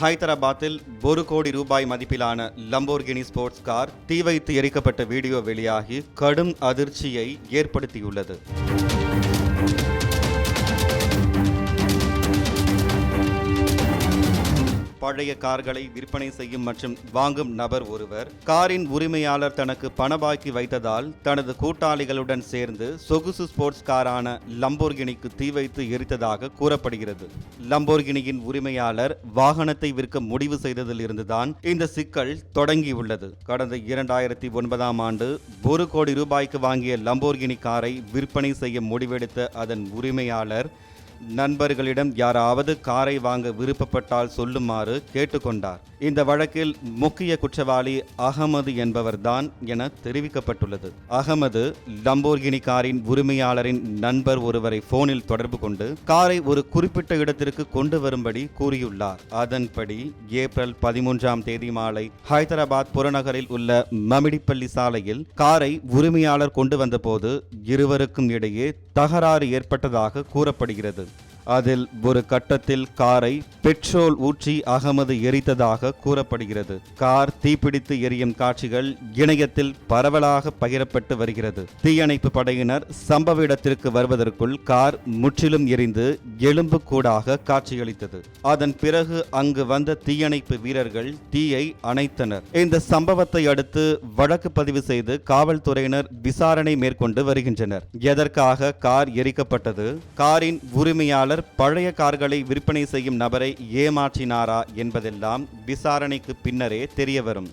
ஹைதராபாத்தில் ஒரு கோடி ரூபாய் மதிப்பிலான லம்போர்கினி ஸ்போர்ட்ஸ் கார் தீ வைத்து எரிக்கப்பட்ட வீடியோ வெளியாகி கடும் அதிர்ச்சியை ஏற்படுத்தியுள்ளது. பழைய கார்களை விற்பனை செய்யும் மற்றும் வாங்கும் நபர் ஒருவர் காரின் உரிமையாளர் தனக்கு பணபாக்கி வைத்ததால் தனது கூட்டாளிகளுடன் சேர்ந்து சொகுசு ஸ்போர்ட்ஸ் காரான லம்போர்கினிக்கு தீ வைத்து எரித்ததாக கூறப்படுகிறது. லம்போர்கினியின் உரிமையாளர் வாகனத்தை விற்க முடிவு செய்ததில் இருந்துதான் இந்த சிக்கல் தொடங்கியுள்ளது. கடந்த இரண்டாயிரத்தி ஒன்பதாம் ஆண்டு ஒரு கோடி ரூபாய்க்கு வாங்கிய லம்போர்கினி காரை விற்பனை செய்ய முடிவெடுத்த அதன் உரிமையாளர் நண்பர்களிடம் யாராவது காரை வாங்க விருப்பப்பட்டால் சொல்லுமாறு கேட்டுக்கொண்டார். இந்த வழக்கில் முக்கிய குற்றவாளி அகமது என்பவர்தான் என தெரிவிக்கப்பட்டுள்ளது. அகமது லம்போர்கினி காரின் உரிமையாளரின் நண்பர் ஒருவரை போனில் தொடர்பு கொண்டு காரை ஒரு குறிப்பிட்ட இடத்திற்கு கொண்டு வரும்படி கூறியுள்ளார். அதன்படி ஏப்ரல் பதிமூன்றாம் தேதி மாலை ஹைதராபாத் புறநகரில் உள்ள மமிடிப்பள்ளி சாலையில் காரை உரிமையாளர் கொண்டு வந்தபோது இருவருக்கும் இடையே தகராறு ஏற்பட்டதாக கூறப்படுகிறது. அதில் ஒரு கட்டத்தில் காரை பெட்ரோல் ஊற்றி அகமது எரித்ததாக கூறப்படுகிறது. கார் தீப்பிடித்து எரியும் காட்சிகள் இணையத்தில் பரவலாக பகிரப்பட்டு வருகிறது. தீயணைப்பு படையினர் சம்பவ இடத்திற்கு வருவதற்குள் கார் முற்றிலும் எரிந்து எலும்பு கூடாக காட்சியளித்தது. அதன் பிறகு அங்கு வந்த தீயணைப்பு வீரர்கள் தீயை அணைத்தனர். இந்த சம்பவத்தை அடுத்து வழக்கு பதிவு செய்து காவல்துறையினர் விசாரணை மேற்கொண்டு வருகின்றனர். எதற்காக கார் எரிக்கப்பட்டது? காரின் உரிமையாளர் பழைய கார்களை விற்பனை செய்யும் நபரை ஏமாற்றினாரா என்பதெல்லாம் விசாரணைக்கு பின்னரே தெரியவரும்.